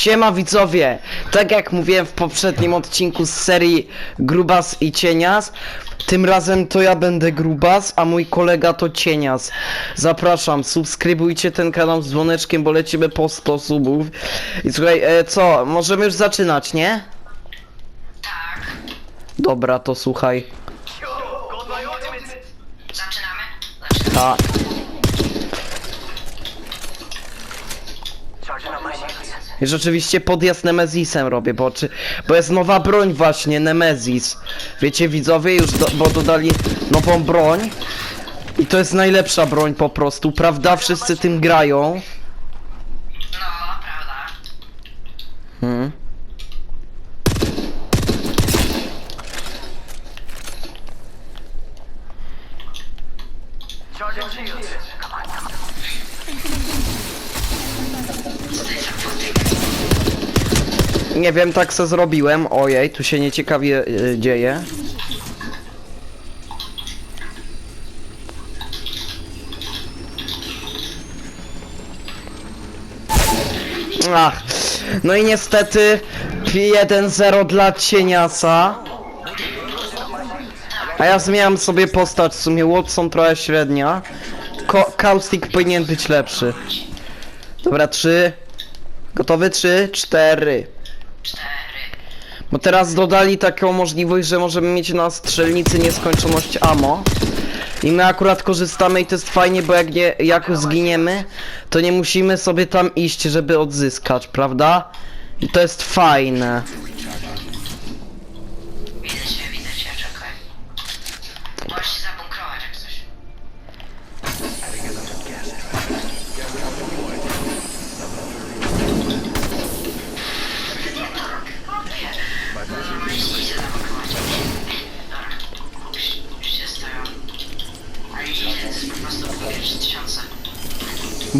Siema widzowie! Tak jak mówiłem w poprzednim odcinku z serii Grubas i Cienias, tym razem to ja będę Grubas, a mój kolega to Cienias. Zapraszam, subskrybujcie ten kanał z dzwoneczkiem, bo lecimy po 100 subów. I słuchaj, e, co, możemy już zaczynać, nie? Tak. Dobra, to słuchaj. Zaczynamy? Zaczynamy. Tak. I rzeczywiście podjazd Nemezisem robię, bo, czy, bo jest nowa broń właśnie, Nemezis. Wiecie widzowie, już do, bo dodali nową broń. I to jest najlepsza broń po prostu, prawda? Wszyscy tym grają. No, prawda. Hmm. Nie wiem, tak se zrobiłem. Ojej, tu się nieciekawie y, dzieje. Ach, no i niestety 1-0 dla cieniasa. A ja zmieniam sobie postać, w sumie Watson trochę średnia. Ko Kaustik powinien być lepszy. Dobra, 3. Gotowy? 3, 4. Bo teraz dodali taką możliwość, że możemy mieć na strzelnicy nieskończoność ammo. I my akurat korzystamy i to jest fajnie, bo jak nie, jak zginiemy, to nie musimy sobie tam iść, żeby odzyskać, prawda? I to jest fajne. Widzę cię, widzę cię, czekaj. Możesz się zabunkrować jak coś. Możecie się zabunkrować. Dobra. Już, już się stoją. Ale widzicie, to jest po prostu bunkier 3000. Bunkier 2137. Nie podejdzie do mnie. Oj, oj, oj, oj, oj, jednak Nemesis by to pewnie szacy.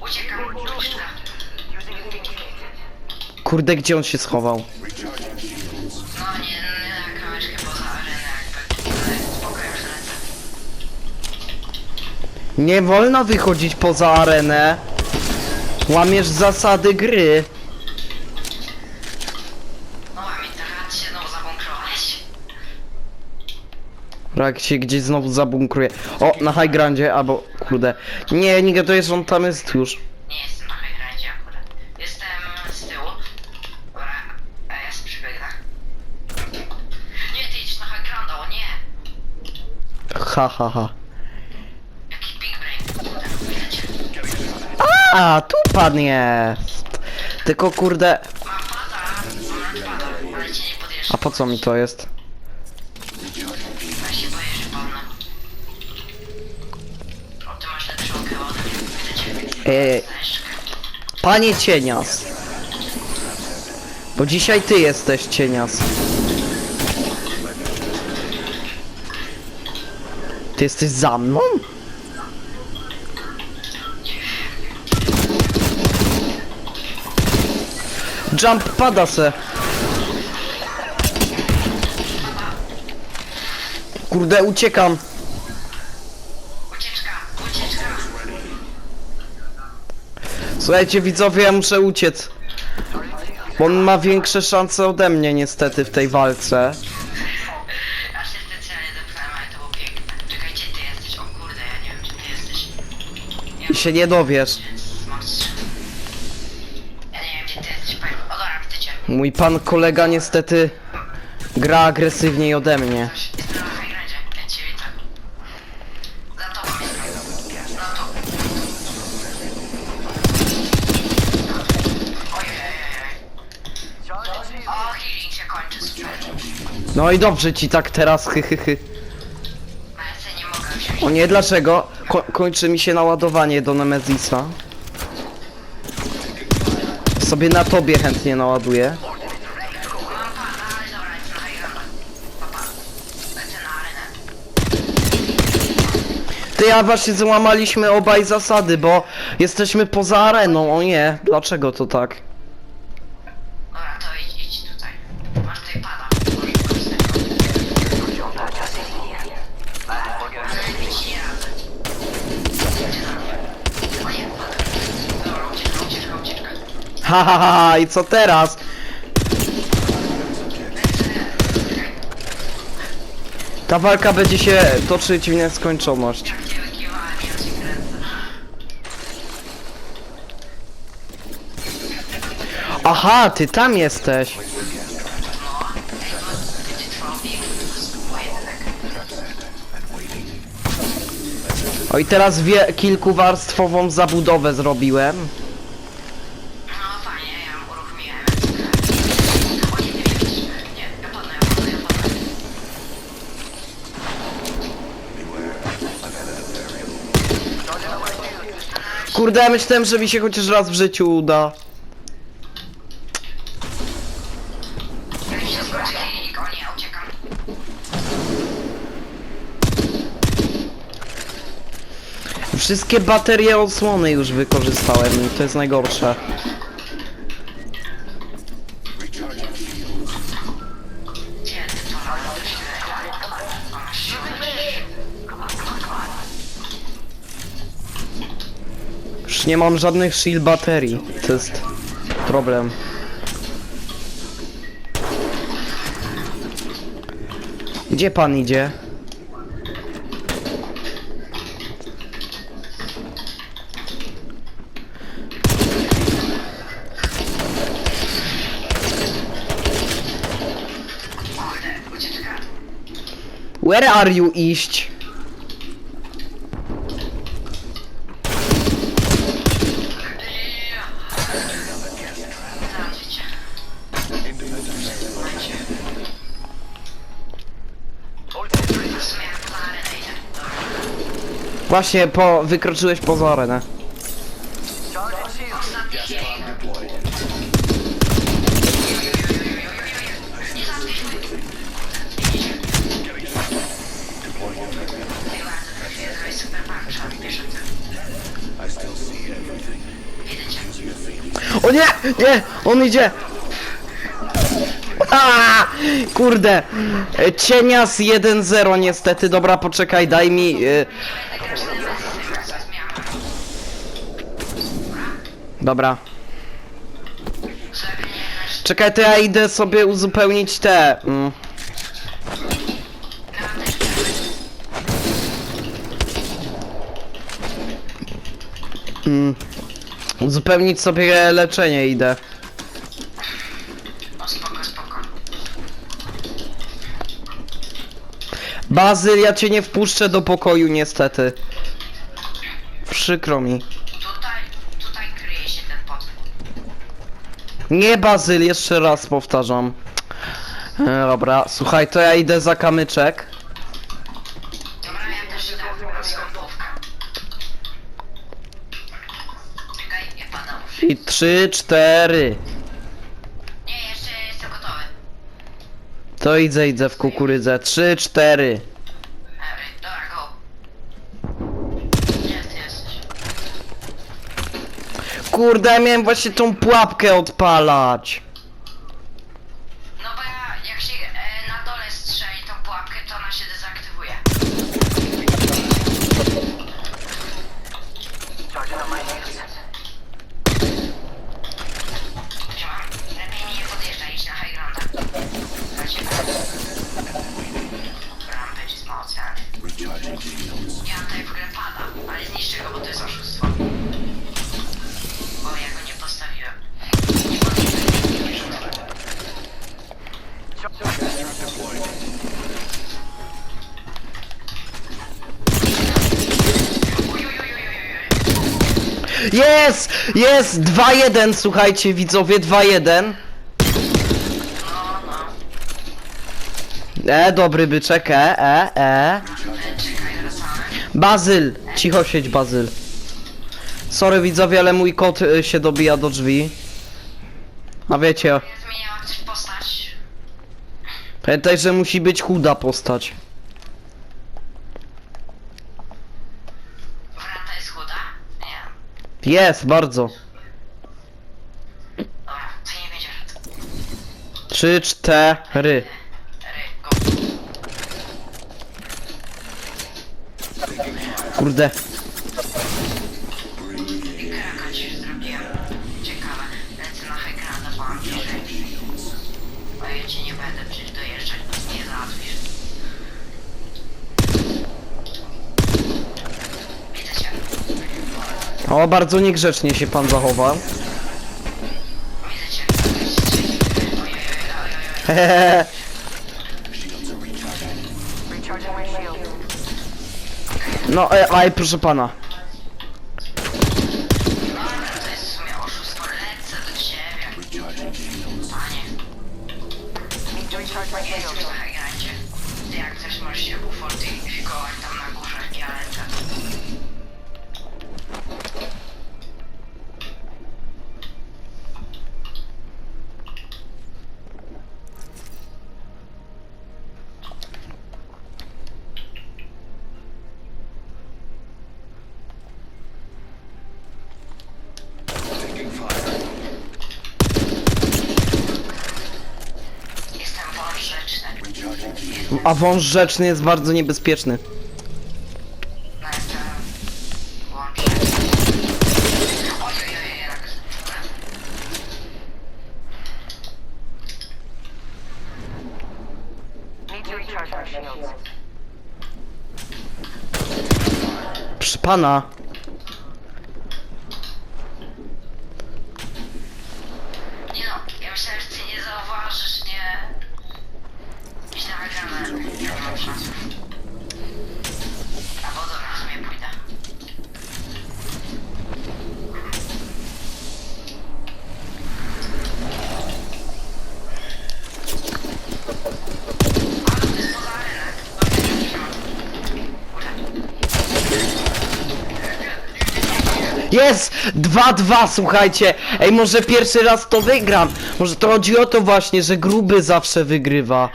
Uciekam, ucieczka. Kurde, gdzie on się schował? Nie wolno wychodzić poza arenę. Łamiesz zasady gry. No łamie, trochę się znowu zabunkrować. Jak się gdzieś znowu zabunkruje. O, na high grandzie, albo kurde. Nie, nie to jest, on tam jest już. Nie jestem na highlightie akurat. Jestem z tyłu. Dobra, a ja sobie przybiegnę. Nie, ty idź na high o nie! Ha, ha, ha. Jaki big brain. Kurde, widzę cię. A, tu pan jest. Tylko kurde. Mam pada, mam pada, ale cię nie podjeżdżę. A po co mi to jest? Zajeszkę. panie cienias. Bo dzisiaj ty jesteś cienias. Ty jesteś za mną? Jump pada se. Kurde, uciekam. Słuchajcie widzowie, ja muszę uciec. Bo on ma większe szanse ode mnie niestety w tej walce. I się nie dowiesz. Mój pan kolega niestety gra agresywniej ode mnie. No i dobrze ci tak teraz, hy, hy, hy. A. O nie, dlaczego? Ko kończy mi się naładowanie do Nemezisa. Sobie na tobie chętnie naładuję. Ty, ja właśnie złamaliśmy obaj zasady, bo jesteśmy poza areną. O nie, dlaczego to tak? Ha, ha, ha, i co teraz? Ta walka będzie się toczyć w nieskończoność. Aha, ty tam jesteś. O i teraz kilkuwarstwową zabudowę zrobiłem. Kurde, ja myślałem, że mi się chociaż raz w życiu uda. Wszystkie baterie osłony już wykorzystałem i to jest najgorsze. Gdzie ty to robisz? Ona się Już nie mam żadnych shield baterii. To jest problem. Gdzie pan idzie? Where are you iść? Właśnie po wykroczyłeś poza arenę. Wiesz o nie! Nie! On idzie! A, kurde! Cienias 1-0 niestety. Dobra, poczekaj, daj mi... e, Będę grać na masy, co zmiana. Dobra. Czekaj, to ja idę sobie uzupełnić te... Mm. Mm. Uzupełnić sobie leczenie idę. O, spoko, spoko. Bazyl, ja cię nie wpuszczę do pokoju niestety. Przykro mi. Tutaj, tutaj kryje się ten potwór. Nie Bazyl, jeszcze raz powtarzam. E, dobra, słuchaj, to ja idę za kamyczek. Dobra, ja też idę na skąpówkę. Czekaj, nie padał. I trzy, cztery. Nie, jeszcze jestem gotowy. To idę, idę w kukurydzę. Trzy, cztery. Ery, dobra, go. Gdzie ty jesteś? Kurde, miałem właśnie tą pułapkę odpalać. Jest! Jest! 2-1, słuchajcie widzowie, 2-1. No, no. E, dobry byczek, e, e, e. Bazyl! Cicho siedź, Bazyl. Sorry widzowie, ale mój kot y, się dobija do drzwi. A wiecie, Zmieniała ktoś postać. pamiętaj, że musi być chuda postać. Wrata jest chuda? Nie. Jest, bardzo. To nie wrata. Trzy, cztery. Kurde. O, bardzo niegrzecznie się pan zachował. Hehehe. No, e, proszę pana. A wąż rzeczny jest bardzo niebezpieczny. No jestem wąż rzeczny. Ojej, ojej, jak... Need to recharge my shields. Proszę pana. Nie no, ja myślałem, że ty nie zauważysz, nie... Źle nagrane. Nie mam szans. Albo dobra, w sumie pójdę. Ale to jest poza areną. Dobra, nie mam. Kurde. Jest! 2-2, słuchajcie! Ej, może pierwszy raz to wygram! Może to chodzi o to właśnie, że gruby zawsze wygrywa.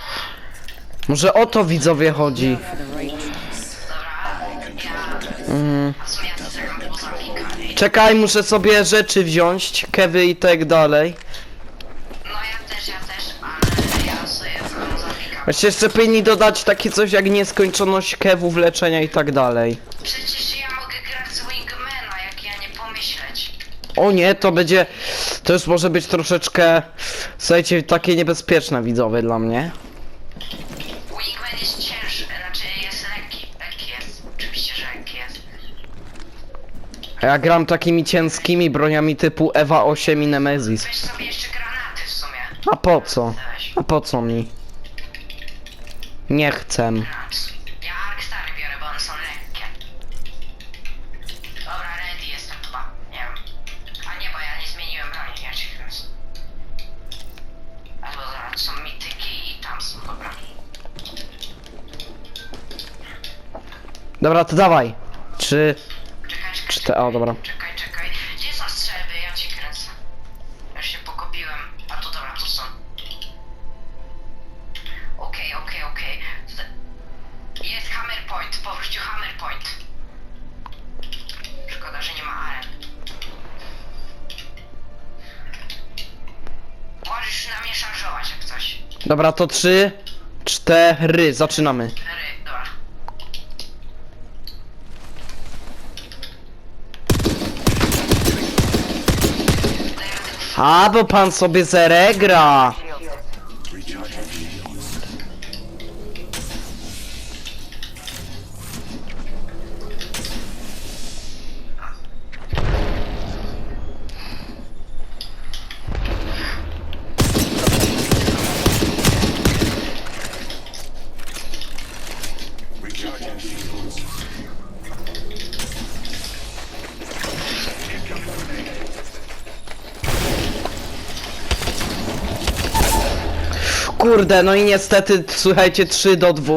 Może o to widzowie chodzi. Pikami. Czekaj, muszę sobie rzeczy wziąć, kewy i tak dalej. Właśnie jeszcze powinni dodać takie coś jak nieskończoność kewów, leczenia i tak dalej. Przecież O nie, to będzie... To już może być troszeczkę... Słuchajcie, takie niebezpieczne widzowie dla mnie. Wingman jest cięższy, znaczy jest lekki. Lekki jest, oczywiście, że lekki jest. A ja gram takimi ciężkimi broniami typu Ewa 8 i Nemesis. Weź sobie jeszcze granaty w sumie. A po co? Weź. A po co mi? Nie chcę. Granaty. Ja Arcstary biorę, bo one są lekkie. Dobra, ready jestem chyba. Nie wiem. A nie, bo ja nie zmieniłem broni, ja ci więc. Albo dobra, to są mityki i tam są, dobra. Dobra, to dawaj. Czy... Czekaj, czekaj, Czy te... O, dobra. Czekaj, czekaj. Gdzie są strzelby? Ja ci kręcę. Ja się pokopiłem. A tu dobra, tu są. Okej, okej, okej. Zde- Jest hammer point. Powrócił hammer point. Szkoda, że nie ma aren. Możesz na mnie szarżować jak coś. Dobra, to trzy, cztery, zaczynamy. Ry, dobra. Daj radę. A, bo pan sobie zeregra. Shields. Kurde, no i niestety, słuchajcie, 3 do 2.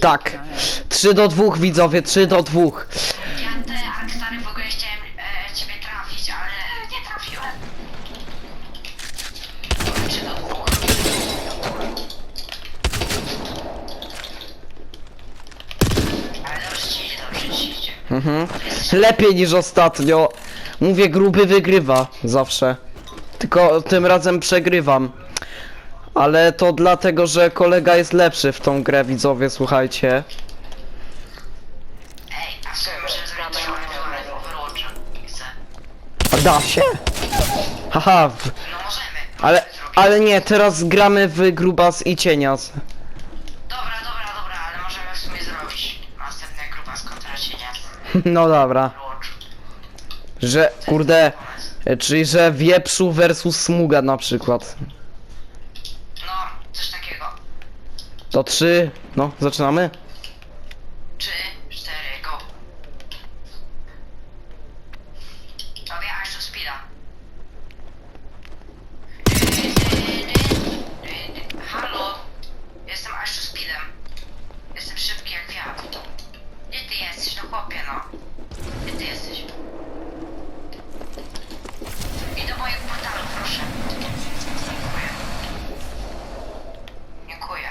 Tak. 3 do 2 widzowie, 3 do 2. Ja te Arktary w ogóle chciałem e, ciebie trafić, ale nie trafiłem. Czy do dwóch? Ale dobrze ci idzie, dobrze ci idzie. Mhm. Lepiej niż ostatnio. Mówię, gruby wygrywa zawsze. Tylko tym razem przegrywam. Ale to dlatego, że kolega jest lepszy w tą grę, widzowie, słuchajcie. Ej, a w sumie możemy zrobić trochę wyłarek Overwatcha. Chcę. A da się? Haha, w... No możemy. ale, ale nie, teraz gramy w Grubas i Cienias. Dobra, dobra, dobra, ale możemy w sumie zrobić. Następna grupa z. No dobra. Że, kurde, czyli że wieprzu versus smuga na przykład. No, coś takiego. To trzy, no, zaczynamy? Trzy, cztery, go. Robię Ash Speeda. Halo? Jestem Ash Speedem. Jestem szybki jak wiatr. Gdzie ty jesteś? No chłopie, no. Gdzie ty jesteś? I do mojego portalu, proszę. Dziękuję. Dziękuję.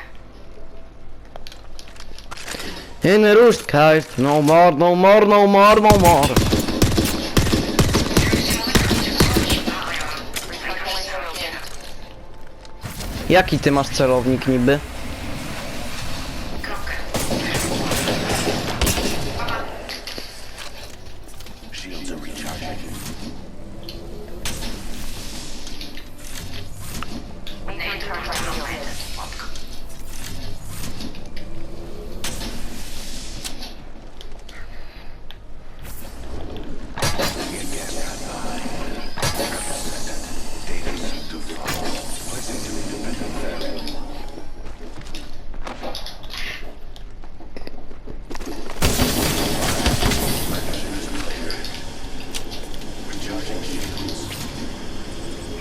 In the roost cave, no more, no more, no more, no more. Jaki ty masz celownik niby? Shields are recharging. Need to Ej, to recharge portal my shields. fajny. Łapka.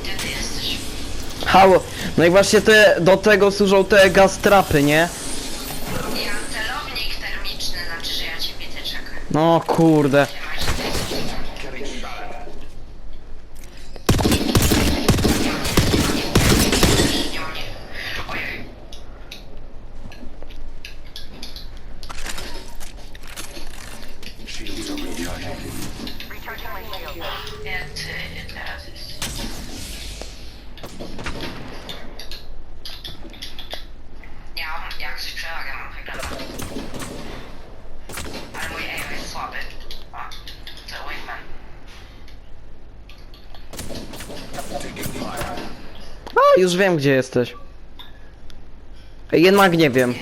Gdzie ty jesteś? No i właśnie te, do tego służą te gaz trapy, nie? Termiczny, znaczy, że ja czekaj. No kurde. Trzymaj się, ty jesteś. Nie mam nie. Ojej. Shields are recharging. Recharging my shields. Nie, ty teraz jest. Ja mam, jak coś przewagę mam wygląda. Ale mój aim jest słaby. O, to wingman. A, już wiem gdzie jesteś. Jednak nie wiem.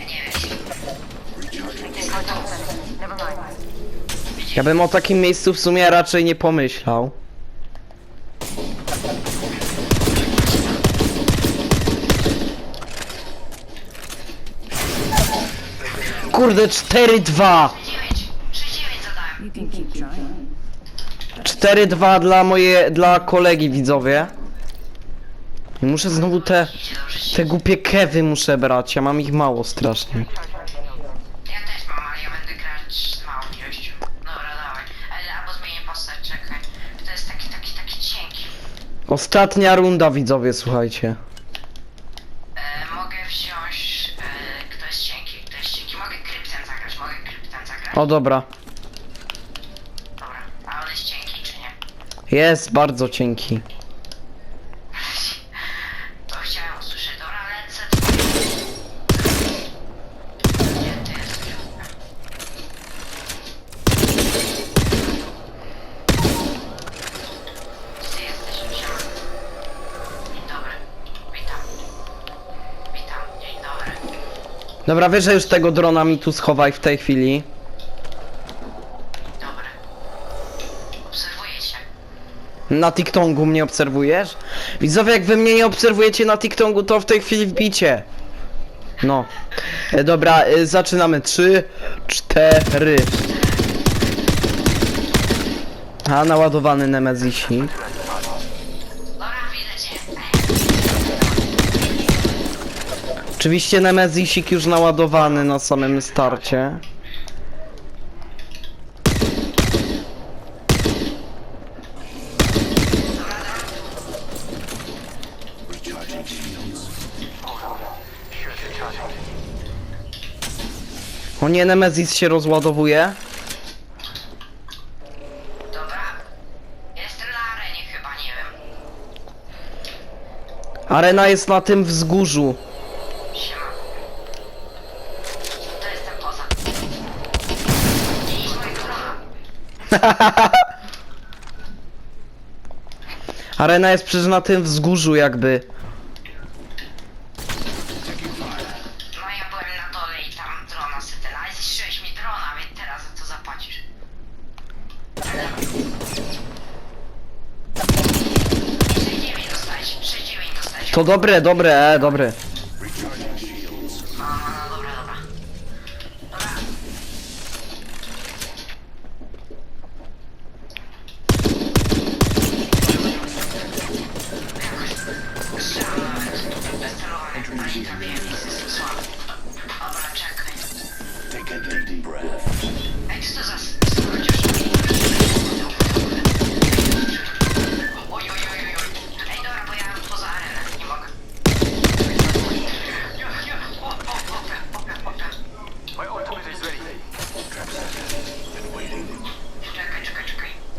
Ja bym o takim miejscu w sumie raczej nie pomyślał. Kurde, 4-2! 9, 6-9 zadałem. You can keep trying. 4-2 dla moje, dla kolegi widzowie. I muszę znowu te, te głupie kewy muszę brać, ja mam ich mało strasznie. Ja też mam, ale ja będę grać z małą ilością. Dobra, dawaj. Ale albo zmienię postać, czekaj. To jest taki, taki, taki cienki. Ostatnia runda widzowie, słuchajcie. E, mogę wziąć... E, kto jest cienki, kto jest cienki. Mogę kryptem zagrać, mogę kryptem zagrać. O dobra. Dobra, a on jest cienki czy nie? Jest bardzo cienki. Dobra, wiesz, że już tego drona mi tu schowaj w tej chwili. Dobry. Obserwuję cię. Na TikToku mnie obserwujesz? Widzowie, jak wy mnie nie obserwujecie na TikToku, to w tej chwili wbicie. No. E, dobra, e, zaczynamy. Trzy, cztery. A, naładowany Nemezisik. Oczywiście Nemezisik już naładowany na samym starcie. O nie, Nemezis się rozładowuje. Arena jest na tym wzgórzu. Arena jest przecież na tym wzgórzu jakby. No ja byłem na dole i tam drona sytyna. Ale zniszczyłeś mi drona, więc teraz za to zapłacisz. Sześć dziewięć dostałeś, sześć. To dobre, dobre, e, dobre.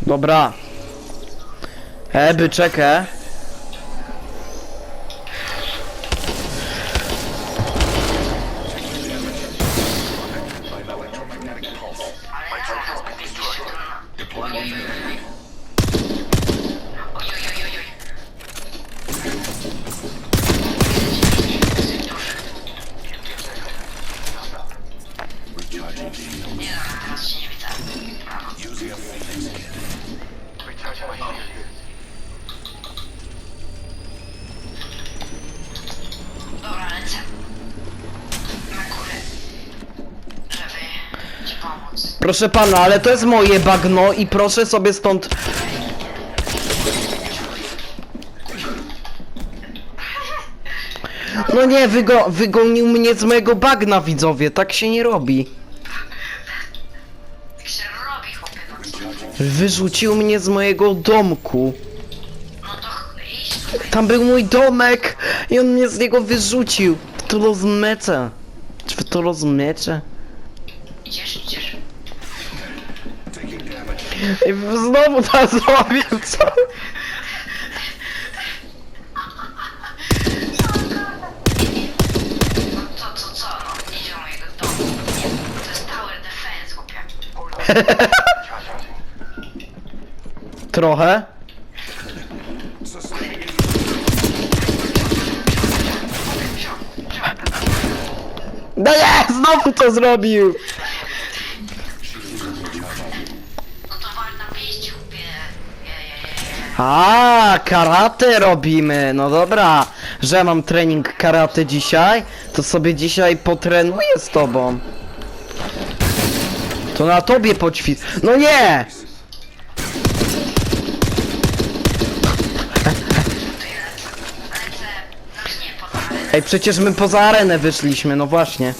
Dobra. E, byczekę. Ale Proszę pana, ale to jest moje bagno i proszę sobie stąd... No nie, wygo wygonił mnie z mojego bagna, widzowie, tak się nie robi. Jak się robi, chłopie, co? Wyrzucił mnie z mojego domku. No. Tam był mój domek i on mnie z niego wyrzucił. To rozmeczę. Czy to rozmeczę? Znowu to zrobił, co? No co, co, co? No, idzie do mojego domu. To jest tower defense, chłopie. Trochę. No nie, znowu to zrobił. No to wal na pięści, chłopie. Je, je, je, je. A, karate robimy. No dobra, że mam trening karate dzisiaj, to sobie dzisiaj potrenuję z tobą. To na tobie poćwicz. No nie! Ej, przecież my poza arenę wyszliśmy, no właśnie.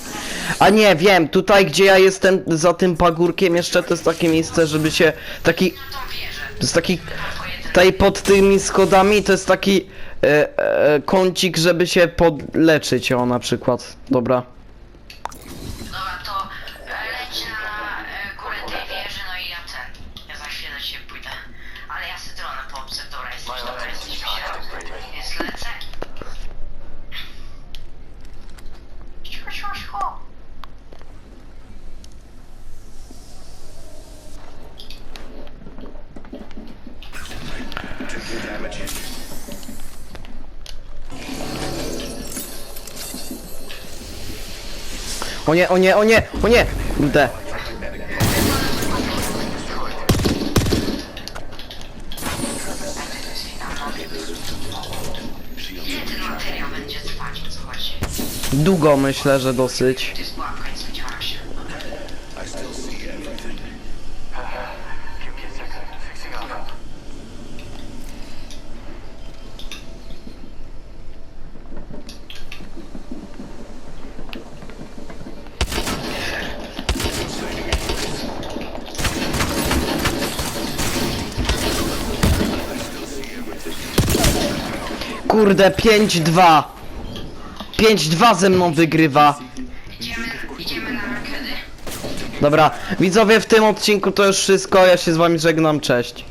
A nie, wiem, tutaj gdzie ja jestem, za tym pagórkiem jeszcze, to jest takie miejsce, żeby się, taki, to jest taki. Tutaj pod tymi schodami, to jest taki e, e, kącik, żeby się podleczyć, o, na przykład. Dobra. O nie, o nie, o nie, o nie! Długo myślę, że dosyć. Kurde, 5-2. 5-2 ze mną wygrywa. Dobra, widzowie, w tym odcinku to już wszystko. Ja się z wami żegnam, cześć.